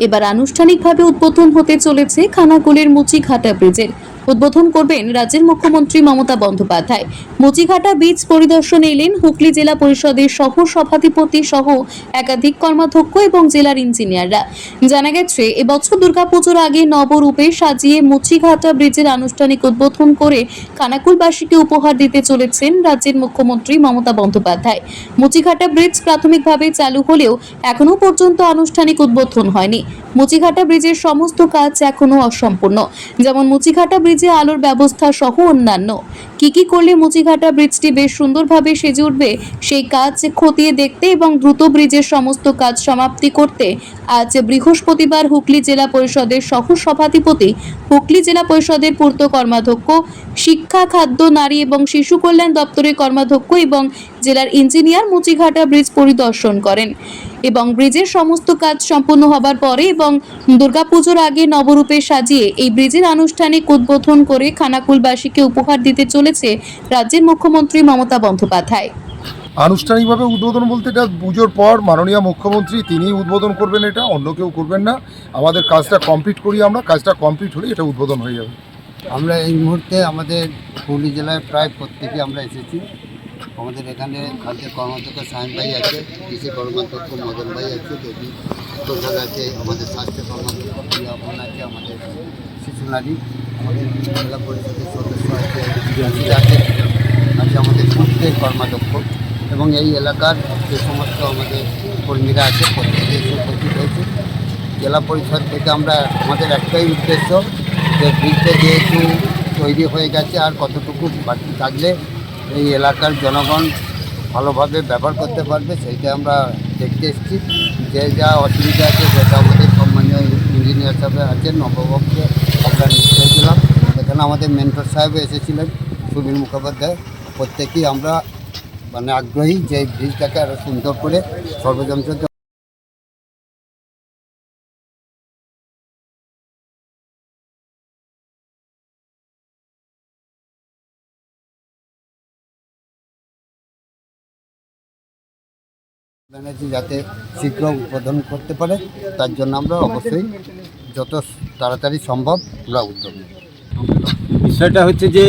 এবার আনুষ্ঠানিকভাবে উদ্বোধন হতে চলেছে খানাকুলের মুচিঘাটা ব্রিজের। উদ্বোধন করবেন রাজ্যের মুখ্যমন্ত্রী মমতা বন্দ্যোপাধ্যায়। মুচিঘাটা বীজ পরিদর্শনে এলেন হুগলি জেলা পরিষদের সহ সভাধিপতি সহ একাধিক কর্মাধ্যক্ষ এবং জেলার ইঞ্জিনিয়াররা। জানা গেছে, এবছর দুর্গাপুজোর আগে নবরূপে সাজিয়ে মুচিঘাটা ব্রিজের আনুষ্ঠানিক উদ্বোধন করে খানাকুলবাসীকে উপহার দিতে চলেছেন রাজ্যের মুখ্যমন্ত্রী মমতা বন্দ্যোপাধ্যায়। মুচিঘাটা ব্রিজ প্রাথমিকভাবে চালু হলেও এখনও পর্যন্ত আনুষ্ঠানিক উদ্বোধন হয়নি। মুচিঘাটা ব্রিজের সমস্ত কাজ এখনও অসম্পূর্ণ। যেমন মুচিঘাটা ব্রিজে আলোর ব্যবস্থা সহ অন্যান্য। কি কি করলে মুচিঘাটা ব্রিজটি বেশ সুন্দরভাবে সেজে উঠবে, সেই কাজ খতিয়ে দেখতে এবং দ্রুত ব্রিজের সমস্ত কাজ সমাপ্তি করতে আজ বৃহস্পতিবার হুগলি জেলা পরিষদের সহ সভাধিপতি হুগলি জেলা পরিষদের পূর্ত কর্মাধ্যক্ষ, শিক্ষা, খাদ্য, নারী এবং শিশু কল্যাণ দপ্তরের কর্মাধ্যক্ষ এবং জেলার ইঞ্জিনিয়ার মুচিঘাটা ব্রিজ পরিদর্শন করেন। এবং ব্রিজের সমস্ত কাজ সম্পূর্ণ হবার পরে এবং দুর্গাপুজোর আগে নবরূপে সাজিয়ে এই ব্রিজের আনুষ্ঠানিক উদ্বোধন করে খানাকুলবাসীকে উপহার দিতে চলেছে রাজ্যের মুখ্যমন্ত্রী মমতা বন্দ্যোপাধ্যায়। আনুষ্ঠানিকভাবে উদ্বোধন বলতে এটা পুজোর পর মাননীয় মুখ্যমন্ত্রী তিনিই উদ্বোধন করবেন এটা অন্য কেউ করবেন না। আমাদের কাজটা কমপ্লিট করি আমরা কাজটা কমপ্লিট হলে এটা উদ্বোধন হয়ে যাবে। আমরা এই মুহূর্তে আমাদের হুগলি জেলায় প্রায় প্রত্যেকে আমরা এসেছি। আমাদের এখানে খাদ্যের কর্মাধ্যক্ষ সায়ন ভাই আছে, কৃষি কর্মাধ্যক্ষ মদন ভাই আছে, দেবী প্রসাদ আছে, আমাদের স্বাস্থ্য কর্মাধ্যক্ষ আছে, আমাদের শিশু নারী, আমাদের জেলা পরিষদের সদস্য আছে আছে আছে আমাদের পূর্তের কর্মাধ্যক্ষ। এবং এই এলাকার যে সমস্ত আমাদের কর্মীরা আছে, প্রত্যেকে উপস্থিত হয়েছে। জেলা পরিষদ থেকে আমরা, আমাদের একটাই উদ্দেশ্য যে ব্রিজটা যেহেতু তৈরি হয়ে গেছে আর কতটুকু বাকি থাকলে এই এলাকার জনগণ ভালোভাবে ব্যবহার করতে পারবে, সেইটা আমরা দেখতে এসেছি। যে যা অসুবিধা আছে, সেটা আমাদের সম্মানীয় ইঞ্জিনিয়ার সাহেব আছেন নববাবুকে আমরা নিশ্চয় দিলাম এখানে আমাদের মেন্টর সাহেব এসেছিলেন, সুবীর মুখোপাধ্যায়। প্রত্যেকেই আমরা মানে আগ্রহী যে ব্রিজটাকে আরও সুন্দর করে সর্বযন্ত্র ব্যানার্জি যাতে শীঘ্র উদ্বোধন করতে পারে, তার জন্য আমরা অবশ্যই যত তাড়াতাড়ি সম্ভব আমরা উদ্যোগ বিষয়টা হচ্ছে যে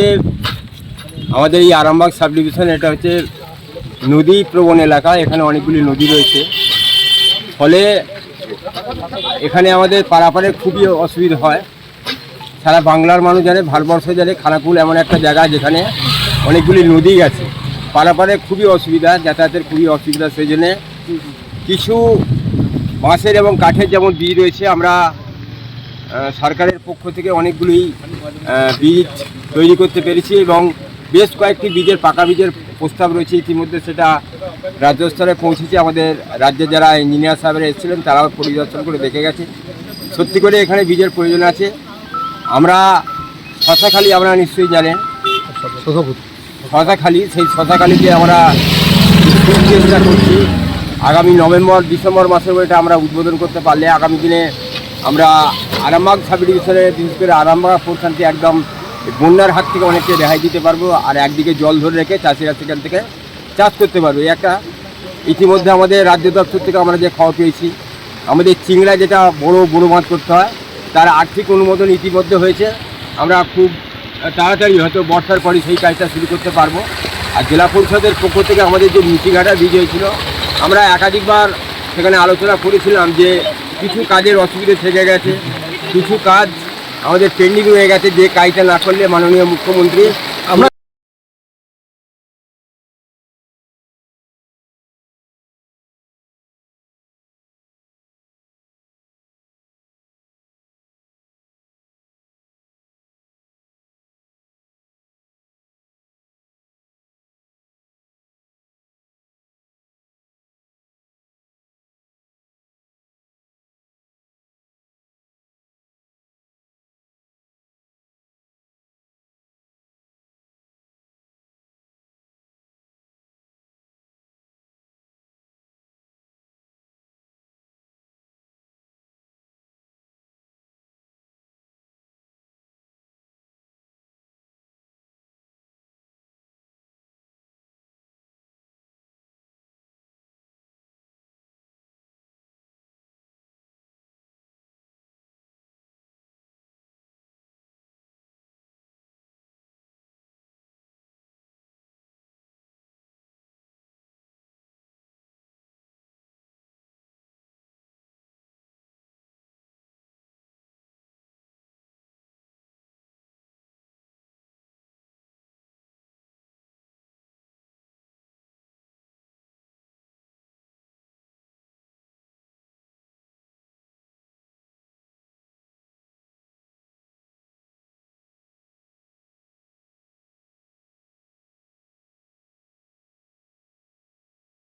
আমাদের এই আরামবাগ সাব ডিভিশন এটা হচ্ছে নদী প্রবণ এলাকা, এখানে অনেকগুলি নদী রয়েছে। ফলে এখানে আমাদের পারাপারে খুবই অসুবিধা হয়। সারা বাংলার মানুষ জানে, ভারতবর্ষ জানে, খানাকুল এমন একটা জায়গা যেখানে অনেকগুলি নদী গেছে পারাপারে খুবই অসুবিধা, যাতায়াতের খুবই অসুবিধা, সেই জন্যে কিছু বাঁশের এবং কাঠের যেমন বীজ রয়েছে আমরা সরকারের পক্ষ থেকে অনেকগুলি বীজ তৈরি করতে পেরেছি এবং বেশ কয়েকটি বীজের পাকা বীজের প্রস্তাব রয়েছে ইতিমধ্যে সেটা রাজ্য স্তরে পৌঁছেছে। আমাদের রাজ্যে যারা ইঞ্জিনিয়ার সাহেবরা এসেছিলেন তারাও পরিদর্শন করে দেখে গেছে। সত্যি করে এখানে বীজের প্রয়োজন আছে। আমরা শশাখালি আমরা নিশ্চয়ই জানেন। শশাখালি। সেই শশাখালিতে আমরা চেষ্টা করছি। আগামী নভেম্বর, ডিসেম্বর মাসের এটা আমরা উদ্বোধন করতে পারলে আগামী দিনে আমরা আরামবাগ সাব ডিভিশনে বিশেষ করে আরামবাগ পোর্শনটি একদম বন্যার হাত থেকে অনেকটা রেহাই দিতে পারব আর একদিকে জল ধরে রেখে চাষিরা সেখান থেকে চাষ করতে পারবে। একটা ইতিমধ্যে আমাদের রাজ্য দপ্তর থেকে আমরা যে খবর পেয়েছি, আমাদের চিংড়া যেটা বড় বড় মাছ করতে হয়, তার আর্থিক অনুমোদন ইতিমধ্যে হয়েছে। আমরা খুব তাড়াতাড়ি হয়তো বর্ষার পরে সেই কাজটা শুরু করতে পারব। আর জেলা পরিষদের পক্ষ থেকে আমাদের যে মিচিঘাটা বীজ হয়েছিল আমরা একাধিকবার সেখানে আলোচনা করেছিলাম যে কিছু কাজের অসুবিধে থেকে গেছে, কিছু কাজ আমাদের পেন্ডিং হয়ে গেছে যে কাজটা না করলে মাননীয় মুখ্যমন্ত্রী